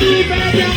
liberdade.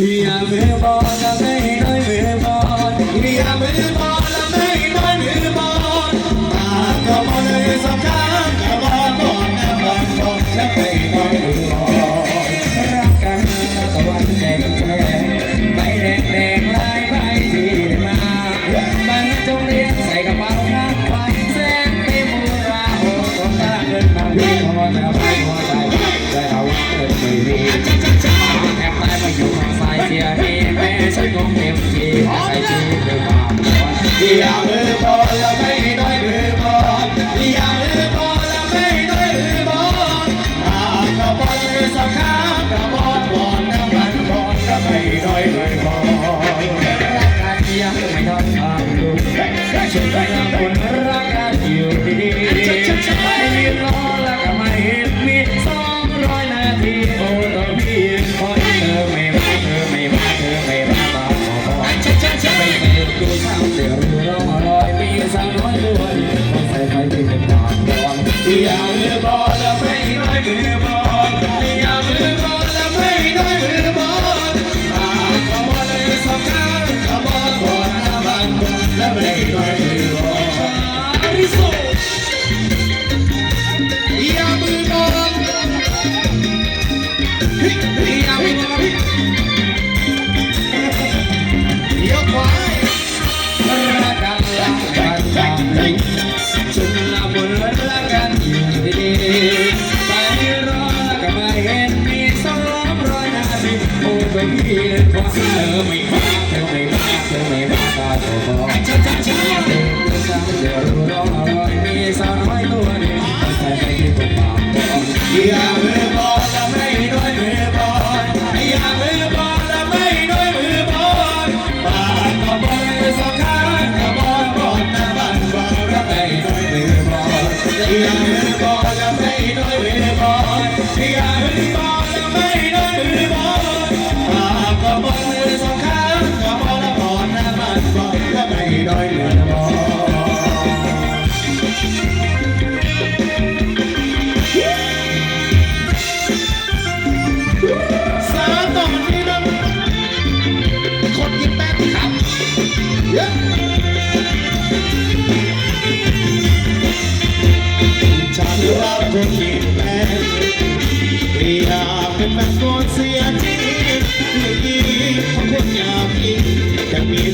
Dia me bala me dai me bala Dia me bala me dai me bala Akamale sakana ba kon na ba kon cha pe ba รักกันตะวันแดง ยให้แม่ฉันคงเต็มที่ใครที่เธอมาเดียวหรือพอแล้ว เธอไม่รักเธอไม่รักเธอไม่รักก็จะบอกเธอจะเชื่อเธอจะเดี๋ยวรู้ร้องอร่อยมีสาวน้ตัวหนึ่งแต่ใจที่ปวดบอกอย่าเพิ่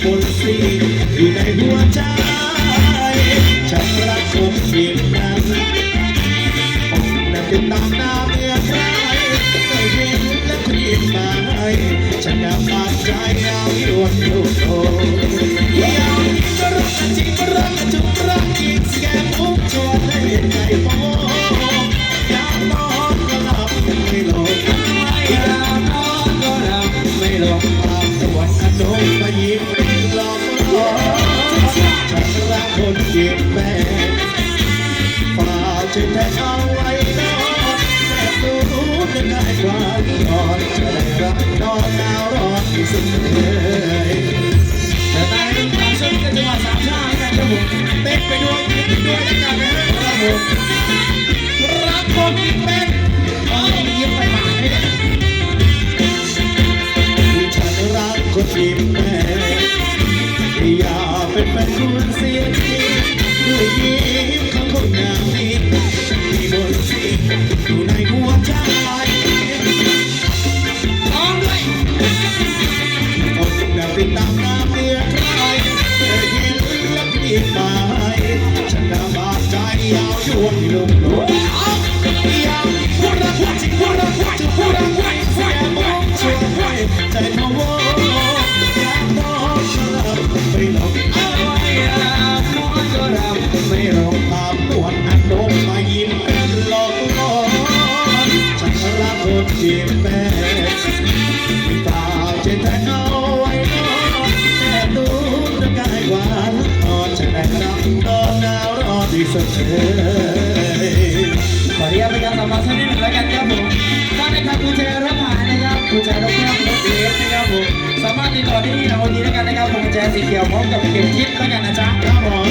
จะมีบนสีอยู่ในหัวใจ ฉันรักคนเพียงนั้นนั่นเป็นตามน้ำเมื่อใครเคยเห็นและเพียงมาให้ฉันอยากฝากใจเอาดวงลูกโต ฉันรักคนเก็บแม่ฝากช่วยแทนเอาไว้นอนแต่ดูจะง่ายกว่านอนจะได้รับนอนหนาวร้อนที่สุดเลยแต่ตอนนี้ความสุขก็จะมาสามชาตินะครับผมเต้นไปด้วยยิ้มไปด้วยแล้วกันนะครับผมรักคนเป็น เป็นแฟนคุณเสียทีด้วยยิ้มของคนงามนี้มีบนสีอยู่ในหัวใจร้อมด้วยคนแบบติดตามน้ำเมียใครเธอเห็นแล้วเปลี่ยนไปฉันน่าบาดใจยาวช่วงที่ลงลงยา นฉันได้รับตอนหนาวรอที่สุดเลยขออนุญาตไปการสัมภาษณ์สักนิดหนึ่งแล้วกันครับผมถ้าในครับกุญแจรถหายนะครับกุญแจรถเครื่องรถเล็กนะครับผมสามารถติดต่อได้ที่ทางวันนี้แล้วกันนะครับผมแจสีเขียวพร้อมกับเข็มทิศแล้วกันนะจ๊ะครับผม